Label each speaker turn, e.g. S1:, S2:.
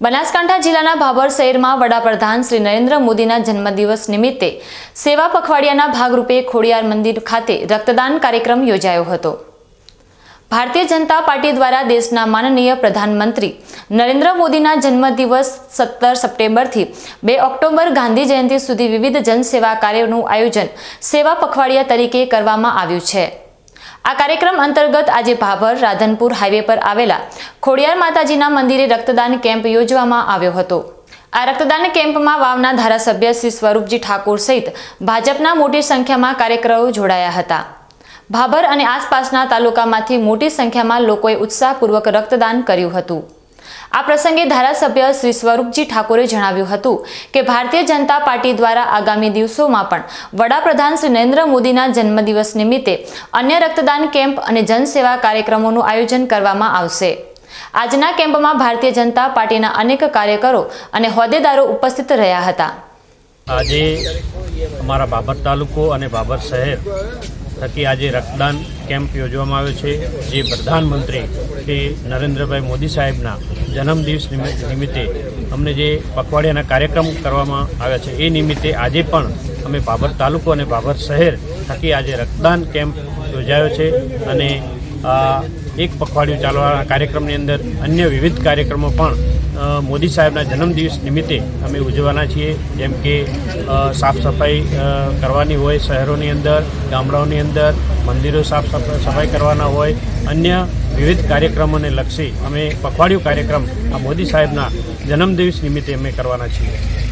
S1: બનાસકાંઠા જિલ્લાના ભાભર શહેરમાં વડાપ્રધાન શ્રી નરેન્દ્ર મોદીના જન્મદિવસ નિમિત્તે સેવા પખવાડિયાના ભાગરૂપે ખોડિયાર મંદિર ખાતે રક્તદાન કાર્યક્રમ યોજાયો હતો. ભારતીય જનતા પાર્ટી દ્વારા દેશના માનનીય પ્રધાનમંત્રી નરેન્દ્ર મોદીના જન્મદિવસ સત્તર સપ્ટેમ્બરથી બે ઓક્ટોબર ગાંધી જયંતિ સુધી વિવિધ જનસેવા કાર્યોનું આયોજન સેવા પખવાડિયા તરીકે કરવામાં આવ્યું છે. આ કાર્યક્રમ અંતર્ગત આજે ભાભર રાધનપુર હાઈવે પર આવેલા ખોડિયાર માતાજીના મંદિરે રક્તદાન કેમ્પ યોજવામાં આવ્યો હતો. આ રક્તદાન કેમ્પમાં વાવના ધારાસભ્ય શ્રી સ્વરૂપજી ઠાકોર સહિત ભાજપના મોટી સંખ્યામાં કાર્યકરો જોડાયા હતા. ભાભર અને આસપાસના તાલુકામાંથી મોટી સંખ્યામાં લોકોએ ઉત્સાહપૂર્વક રક્તદાન કર્યું હતું. આ પ્રસંગે ધારાસભ્ય શ્રી સ્વરૂપજી ઠાકોરે જણાવ્યું હતું કે ભારતીય જનતા પાર્ટી દ્વારા આગામી દિવસોમાં પણ વડાપ્રધાન શ્રી નરેન્દ્ર મોદીના જન્મદિવસ નિમિત્તે અન્ય રક્તદાન કેમ્પ અને જનસેવા કાર્યક્રમોનું આયોજન કરવામાં આવશે. આજના કેમ્પમાં ભારતીય જનતા પાર્ટીના અનેક કાર્યકરો અને હોદ્દેદારો ઉપસ્થિત રહ્યા હતા.
S2: આજે અમારા બાબર તાલુકો અને બાબર શહેર થકી આજે રક્તદાન કેમ્પ યોજવામાં આવ્યો છે, જે પ્રધાનમંત્રી શ્રી નરેન્દ્રભાઈ મોદી સાહેબના જન્મદિવસ નિમિત્ત- અમને જે પખવાડિયાના કાર્યક્રમ કરવામાં આવ્યા છે, એ નિમિત્તે આજે પણ અમે બાબર તાલુકો અને બાબર શહેર થકી આજે રક્તદાન કેમ્પ યોજાયો છે અને એક પખવાડિયું ચાલવાના કાર્યક્રમની અંદર અન્ય વિવિધ કાર્યક્રમો પણ મોદી સાહેબના જન્મદિવસ નિમિત્તે અમે ઉજવવાના છીએ. જેમ કે સાફ સફાઈ કરવાની હોય શહેરોની અંદર, ગામડાઓની અંદર, મંદિરો સાફ સફ- સફાઈ કરવાના હોય, અન્ય વિવિધ કાર્યક્રમોને લક્ષી અમે પખવાડિયું કાર્યક્રમ આ મોદી સાહેબના જન્મદિવસ નિમિત્તે અમે કરવાના છીએ.